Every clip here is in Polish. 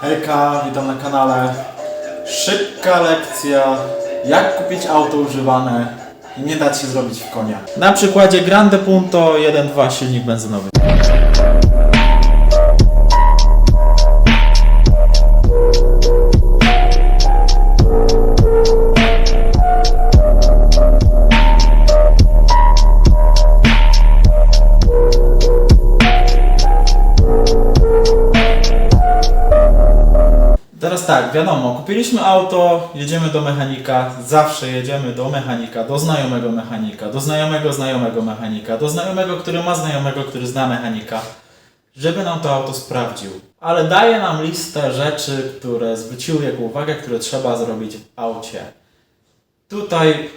Hejka, witam na kanale. Szybka lekcja, jak kupić auto używane i nie dać się zrobić w konia. Na przykładzie Grande Punto 1.2 silnik benzynowy. Kupiliśmy auto, jedziemy do mechanika, zawsze jedziemy do mechanika, do znajomego mechanika, do znajomego znajomego mechanika, do znajomego, który ma znajomego, który zna mechanika, żeby nam to auto sprawdził. Ale daje nam listę rzeczy, które zwróciły jego uwagę, które trzeba zrobić w aucie. Tutaj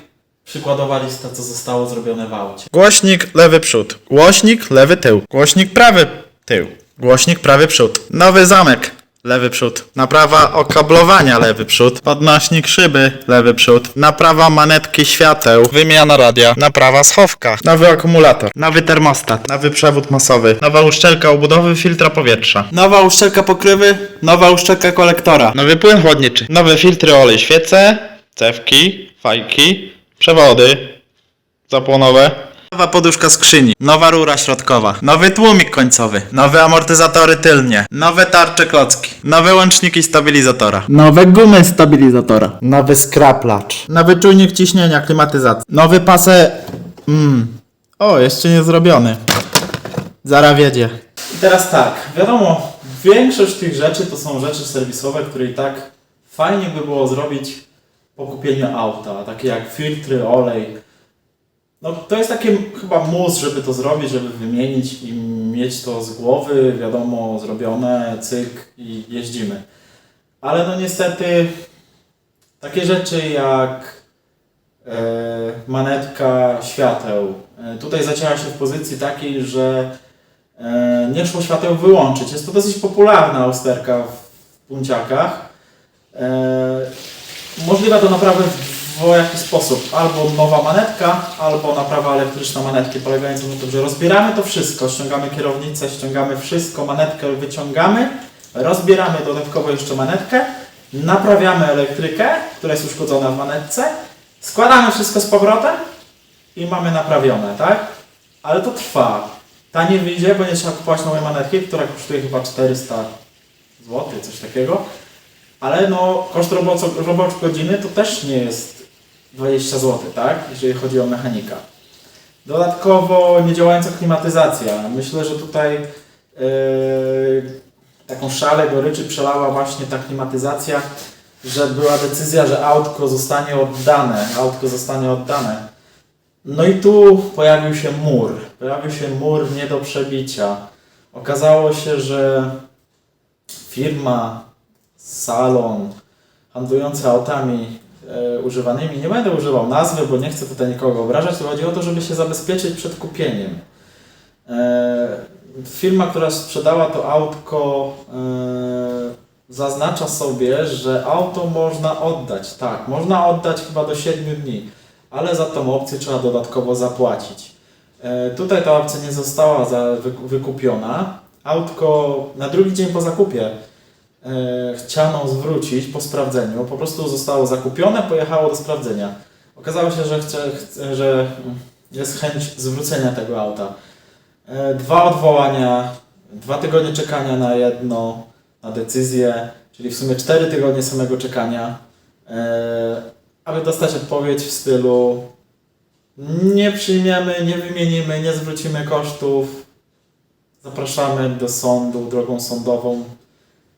przykładowa lista, co zostało zrobione w aucie. Głośnik lewy przód. Głośnik lewy tył. Głośnik prawy tył. Głośnik prawy przód. Nowy zamek. Lewy przód. Naprawa okablowania lewy przód. Podnośnik szyby lewy przód. Naprawa manetki świateł. Wymiana radia. Naprawa schowka. Nowy akumulator. Nowy termostat. Nowy przewód masowy. Nowa uszczelka obudowy filtra powietrza. Nowa uszczelka pokrywy, nowa uszczelka kolektora. Nowy płyn chłodniczy. Nowe filtry olej świece. Cewki. Fajki. Przewody. Zapłonowe. Nowa poduszka skrzyni, nowa rura środkowa, nowy tłumik końcowy, nowe amortyzatory tylnie, nowe tarcze klocki, nowe łączniki stabilizatora, Nowe gumy stabilizatora. Nowy skraplacz. nowy czujnik ciśnienia klimatyzacji, Nowy pase... Mmm. O, jeszcze nie zrobiony. Zaraz wiedzie. I teraz tak, wiadomo, większość tych rzeczy to są rzeczy serwisowe, które i tak fajnie by było zrobić po kupieniu auta. Takie jak filtry, olej. No to jest takie chyba mus, żeby to zrobić, żeby wymienić i mieć to z głowy, wiadomo, zrobione, cyk i jeździmy. Ale no niestety takie rzeczy jak e, manetka świateł. E, tutaj zacięła się w pozycji takiej, że e, nie szło świateł wyłączyć. Jest to dosyć popularna usterka w punciakach. E, możliwe do naprawy w dwojaki sposób. Albo nowa manetka, albo naprawa elektryczna manetki, polegająca na tym, że rozbieramy to wszystko, ściągamy kierownicę, ściągamy wszystko, manetkę wyciągamy, rozbieramy dodatkowo jeszcze manetkę, naprawiamy elektrykę, która jest uszkodzona w manetce, składamy wszystko z powrotem i mamy naprawione, tak? Ale to trwa. Taniej wyjdzie, bo nie trzeba kupować nowej manetki, która kosztuje chyba 400 zł, coś takiego. Ale no, koszt roboczo godziny to też nie jest 20 zł, tak? Jeżeli chodzi o mechanika. Dodatkowo niedziałająca klimatyzacja. Myślę, że tutaj yy, taką szalę goryczy przelała właśnie ta klimatyzacja, że była decyzja, że autko zostanie oddane. Autko zostanie oddane. No i tu pojawił się mur. Pojawił się mur nie do przebicia. Okazało się, że firma, salon handlujący autami używanymi, nie będę używał nazwy, bo nie chcę tutaj nikogo obrażać, chodzi o to, żeby się zabezpieczyć przed kupieniem. E, firma, która sprzedała to autko, e, zaznacza sobie, że auto można oddać. Tak, można oddać chyba do 7 dni, ale za tą opcję trzeba dodatkowo zapłacić. E, tutaj ta opcja nie została wykupiona. Autko na drugi dzień po zakupie e, chciano zwrócić po sprawdzeniu. Po prostu zostało zakupione, pojechało do sprawdzenia. Okazało się, że, chce, chce, że jest chęć zwrócenia tego auta. E, Dwa odwołania, dwa tygodnie czekania na jedno, na decyzję, czyli w sumie cztery tygodnie samego czekania, e, aby dostać odpowiedź w stylu nie przyjmiemy, nie wymienimy, nie zwrócimy kosztów, zapraszamy do sądu drogą sądową,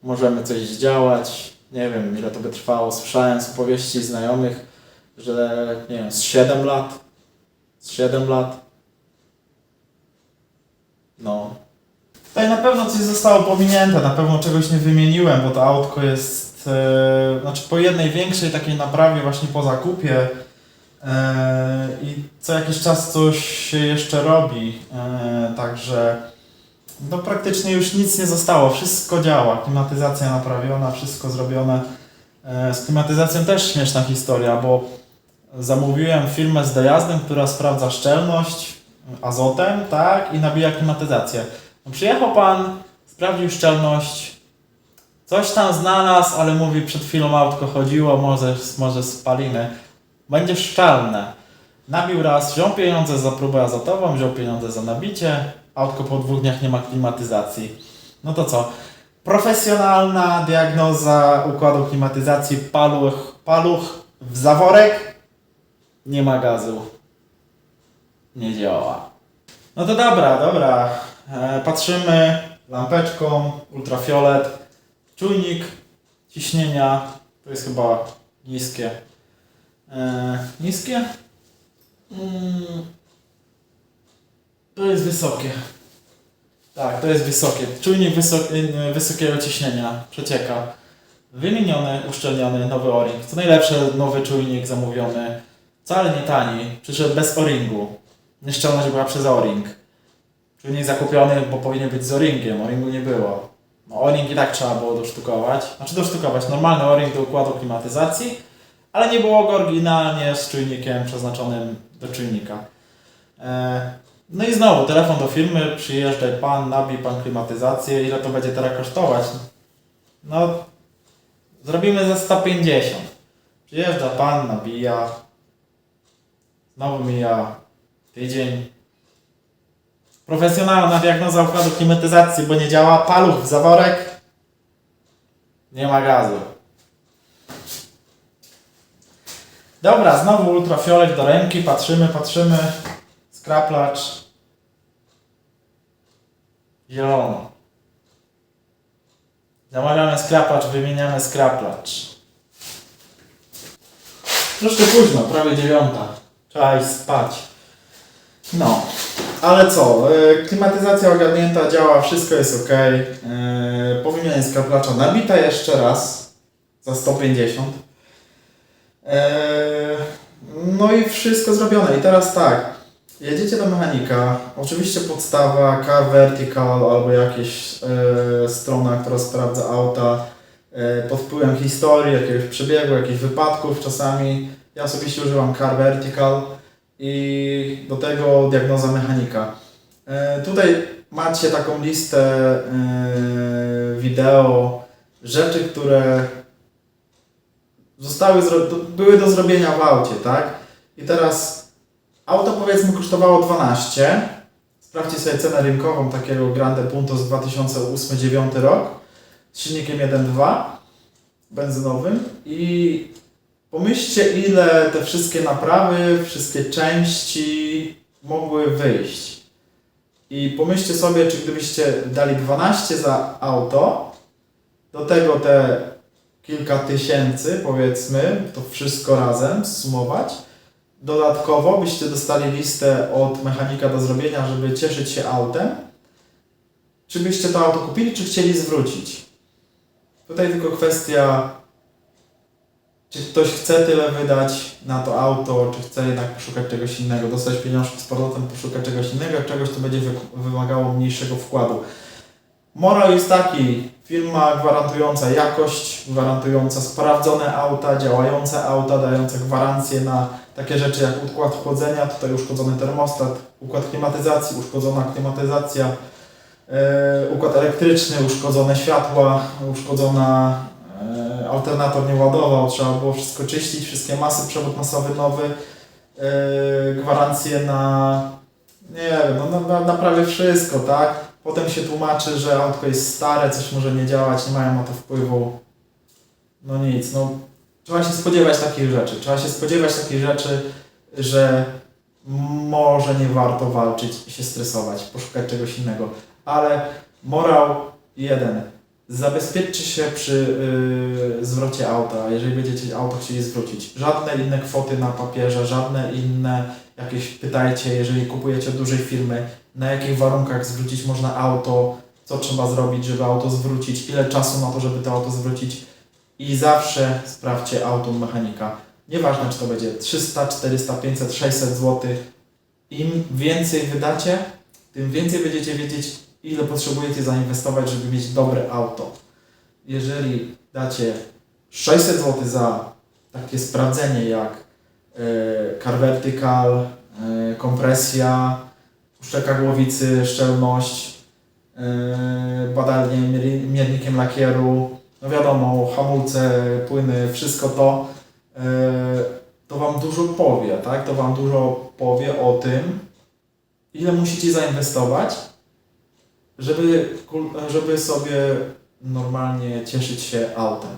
możemy coś zdziałać, nie wiem ile to by trwało, słyszałem z opowieści znajomych, że nie wiem, z 7 lat, z 7 lat, no. Tutaj na pewno coś zostało pominięte, na pewno czegoś nie wymieniłem, bo to autko jest, e, znaczy po jednej większej takiej naprawie właśnie po zakupie e, i co jakiś czas coś się jeszcze robi, e, także no praktycznie już nic nie zostało, wszystko działa, klimatyzacja naprawiona, wszystko zrobione. E, z klimatyzacją też śmieszna historia, bo zamówiłem firmę z dojazdem, która sprawdza szczelność azotem, tak, i nabija klimatyzację. No, przyjechał pan, sprawdził szczelność, Coś tam znalazł, ale mówi przed chwilą autko chodziło, może, może spalimy. Będzie szczelne. Nabił raz, wziął pieniądze za próbę azotową, wziął pieniądze za nabicie, autko po dwóch dniach nie ma klimatyzacji. No to co? Profesjonalna diagnoza układu klimatyzacji, paluch, paluch w zaworek, nie ma gazu. Nie działa. No to dobra, dobra. E, patrzymy lampeczką, ultrafiolet, czujnik ciśnienia, to jest chyba niskie. E, niskie? Mm, to jest wysokie. Tak, to jest wysokie. Czujnik wysok, y, wysokiego ciśnienia przecieka. Wymieniony, uszczelniony, nowy o-ring. Co najlepsze, nowy czujnik zamówiony. Wcale nie tani. Przyszedł bez o-ringu. Nieszczelność była przez o-ring. Czujnik zakupiony, bo powinien być z o-ringiem. O-ringu nie było. No, o-ring i tak trzeba było dosztukować. Znaczy dosztukować. Normalny o-ring do układu klimatyzacji, ale nie było go oryginalnie z czujnikiem przeznaczonym do czujnika. E, no i znowu, telefon do firmy, przyjeżdżaj pan, nabij pan klimatyzację, ile to będzie teraz kosztować? No, zrobimy za 150. Przyjeżdża pan, nabija, znowu mija tydzień. Profesjonalna diagnoza układu klimatyzacji, bo nie działa, paluch w zaworek, nie ma gazu. Dobra, znowu ultrafiolet do ręki, patrzymy, patrzymy. Skraplacz. Zielono. Zamawiamy skraplacz, wymieniamy skraplacz. Troszkę późno, prawie dziewiąta. Trzeba iść spać. No, ale co? e, Klimatyzacja ogarnięta, działa, wszystko jest ok. Po wymianie skraplacza nabita jeszcze raz za 150. Eee, No i wszystko zrobione. I teraz tak, jedziecie do mechanika, oczywiście podstawa, car vertical albo jakaś e, strona, która sprawdza auta e, pod wpływem historii, jakiegoś przebiegu, jakichś wypadków czasami. Ja osobiście używam car vertical i do tego diagnoza mechanika. E, tutaj macie taką listę e, wideo, rzeczy, które zostały były do zrobienia w aucie, tak? I teraz auto powiedzmy kosztowało 12. Sprawdźcie sobie cenę rynkową takiego Grande Punto z 2008-2009 rok z silnikiem 1.2 benzynowym i pomyślcie ile te wszystkie naprawy, wszystkie części mogły wyjść. I pomyślcie sobie, czy gdybyście dali 12 za auto, do tego te kilka tysięcy, powiedzmy, to wszystko razem zsumować. Dodatkowo byście dostali listę od mechanika do zrobienia, żeby cieszyć się autem. Czy byście to auto kupili, czy chcieli zwrócić? Tutaj tylko kwestia, czy ktoś chce tyle wydać na to auto, czy chce jednak poszukać czegoś innego, dostać pieniążki z powrotem, poszukać czegoś innego, czegoś, co będzie wy- wymagało mniejszego wkładu. Morał jest taki, firma gwarantująca jakość, gwarantująca sprawdzone auta, działające auta, dające gwarancje na takie rzeczy jak układ chłodzenia, tutaj uszkodzony termostat, układ klimatyzacji, uszkodzona klimatyzacja, e, układ elektryczny, uszkodzone światła, uszkodzona e, alternator nie ładował, trzeba było wszystko czyścić, wszystkie masy, przewód masowy nowy, e, gwarancje na nie wiem, no, na, na prawie wszystko, tak? Potem się tłumaczy, że autko jest stare, coś może nie działać, nie mają na to wpływu. No nic, no trzeba się spodziewać takich rzeczy. Trzeba się spodziewać takich rzeczy, że może nie warto walczyć i się stresować, poszukać czegoś innego. Ale morał jeden. Zabezpieczcie się przy yy, zwrocie auta, jeżeli będziecie auto chcieli zwrócić. Żadne inne kwoty na papierze, żadne inne jakieś pytajcie, jeżeli kupujecie od dużej firmy, na jakich warunkach zwrócić można auto, co trzeba zrobić, żeby auto zwrócić, ile czasu na to, żeby to auto zwrócić i zawsze sprawdźcie auto mechanika. Nieważne, czy to będzie 300, 400, 500, 600 zł. Im więcej wydacie, tym więcej będziecie wiedzieć, ile potrzebujecie zainwestować, żeby mieć dobre auto. Jeżeli dacie 600 zł za takie sprawdzenie jak vertical, e, kompresja, uszczeka głowicy, szczelność, e, badanie miernikiem lakieru, no wiadomo, hamulce, płyny, wszystko to, e, to Wam dużo powie, tak? To Wam dużo powie o tym, ile musicie zainwestować, żeby, żeby sobie normalnie cieszyć się autem.